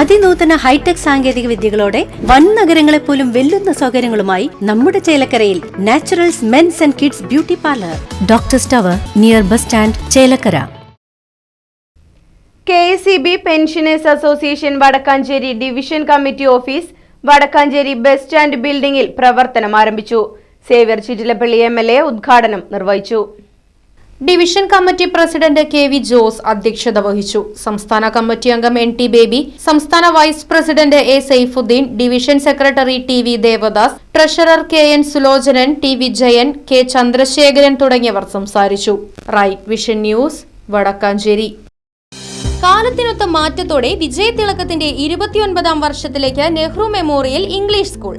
അതിനൂതന hi tech സാങ്കേതിക വിദ്യകളോടെ വൻ നഗരങ്ങളെ പോലും വെല്ലുന്ന സൗകര്യങ്ങളുമായി നമ്മുടെ ചേലക്കരയിൽ naturals men's and kids beauty parlour. Doctor stover near bus stand Chelakkara. K S E B pensioners association Vadakkanchery division committee office Vadakkanchery bus stand ബിൽഡിംഗിൽ പ്രവർത്തനം ആരംഭിച്ചു. Xavier Chittilappally M L A ഉദ്ഘാടനം നിർവഹിച്ചു. Division committee president K V Jose അധ്യക്ഷത വഹിച്ചു. സംസ്ഥാന committee അംഗം N T Baby സംസ്ഥാന vice president A Saifuddin division secretary T V Devadas treasurer K N Sulochanan T Vijayan K Chandrasekharan തുടങ്ങിയവർ സംസാരിച്ചു. Right vision news Vadakkanchery. കാലത്തിനൊത്ത മാറ്റത്തോടെ വിജയതിളക്കത്തിന്റെ ഇരുപത്തിയൊൻപതാം വർഷത്തിലേക്ക് നെഹ്റു മെമ്മോറിയൽ ഇംഗ്ലീഷ് സ്കൂൾ.